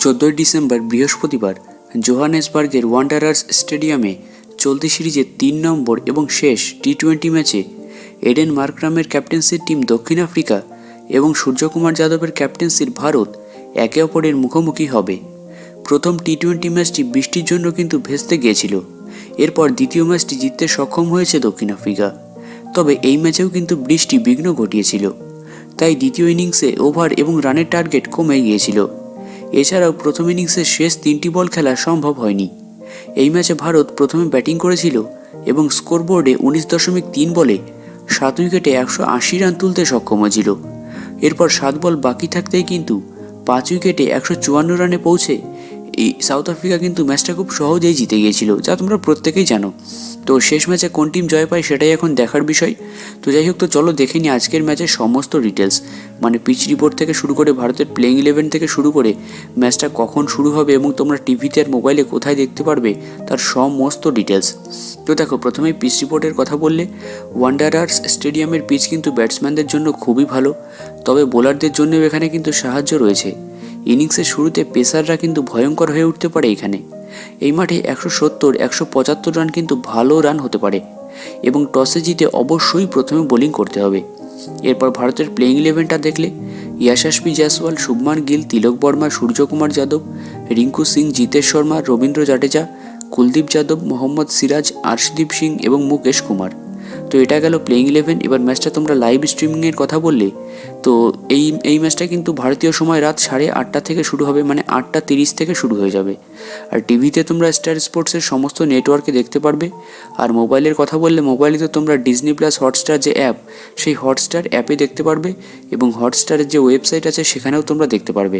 চোদ্দোই ডিসেম্বর বৃহস্পতিবার জোহানেসবার্গের ওয়ান্ডারার্স স্টেডিয়ামে চলতি সিরিজের তিন নম্বর এবং শেষ টি টোয়েন্টি ম্যাচে এডেন মার্করামের ক্যাপ্টেন্সির টিম দক্ষিণ আফ্রিকা এবং সূর্যকুমার যাদবের ক্যাপ্টেন্সির ভারত একে অপরের মুখোমুখি হবে। প্রথম টি টোয়েন্টি ম্যাচটি বৃষ্টির জন্য কিন্তু ভেস্তে গিয়েছিল। এরপর দ্বিতীয় ম্যাচটি জিততে সক্ষম হয়েছে দক্ষিণ আফ্রিকা। তবে এই ম্যাচেও কিন্তু বৃষ্টি বিঘ্ন ঘটিয়েছিল। তাই দ্বিতীয় ইনিংসে ওভার এবং রানের টার্গেট কমে গিয়েছিল। এছাড়াও প্রথম ইনিংসের শেষ তিনটি বল খেলা সম্ভব হয়নি। এই ম্যাচে ভারত প্রথমে ব্যাটিং করেছিল এবং স্কোরবোর্ডে উনিশ দশমিক তিন বলে সাত উইকেটে একশো আশি রান তুলতে সক্ষম হয়েছিল। এরপর সাত বল বাকি থাকতেই কিন্তু পাঁচ উইকেটে একশো চুয়ান্ন রানে পৌঁছে এই সাউথ আফ্রিকা কিন্তু ম্যাচটা খুব সহজেই জিতে গিয়েছিল, যা তোমরা প্রত্যেকেই জানো। তো শেষ ম্যাচে কোন টিম জয় পায় সেটাই এখন দেখার বিষয়। তো যাই হোক, তো চলো দেখে নিই আজকের ম্যাচের সমস্ত ডিটেলস মানে পিচ রিপোর্ট থেকে শুরু করে, ভারতের প্লেইং ইলেভেন থেকে শুরু করে ম্যাচটা কখন শুরু হবে এবং তোমরা টিভিতে আর মোবাইলে কোথায় দেখতে পারবে, তার সমস্ত ডিটেলস তো দেখো, প্রথমেই পিচ রিপোর্টের কথা বললে ওয়ান্ডারার্স স্টেডিয়ামের পিচ কিন্তু ব্যাটসম্যানদের জন্য খুবই ভালো, তবে বোলারদের জন্যও এখানে কিন্তু সাহায্য রয়েছে। ইনিংসের শুরুতে পেসাররা কিন্তু ভয়ঙ্কর হয়ে উঠতে পারে এখানে। এই মাঠে একশো সত্তর, একশো পঁচাত্তর রান কিন্তু ভালো রান হতে পারে এবং টসে জিতে অবশ্যই প্রথমে বোলিং করতে হবে। এরপর ভারতের প্লেইং ইলেভেনটা দেখলে ইয়াশাসপি জয়সওয়াল, শুভমান গিল, তিলক বর্মা, সূর্যকুমার যাদব, রিঙ্কু সিং, জিতেশ শর্মা, রবীন্দ্র জাডেজা, কুলদীপ যাদব, মোহাম্মদ সিরাজ, আর্শদীপ সিং এবং মুকেশ কুমার। তো এটা গেল প্লেইং ইলেভেন এবার ম্যাচটা তোমরা লাইভ স্ট্রিমিংয়ের কথা বললে, তো এই এই ম্যাচটা কিন্তু ভারতীয় সময় রাত সাড়ে আটটা থেকে শুরু হবে মানে আটটা তিরিশ থেকে শুরু হয়ে যাবে। আর টিভিতে তোমরা স্টার স্পোর্টসের সমস্ত নেটওয়ার্কে দেখতে পারবে। আর মোবাইলের কথা বললে মোবাইলে তো তোমরা ডিজনি প্লাস হটস্টার যে অ্যাপ সেই হটস্টার অ্যাপে দেখতে পারবে এবং হটস্টারের যে ওয়েবসাইট আছে, সেখানেও তোমরা দেখতে পারবে।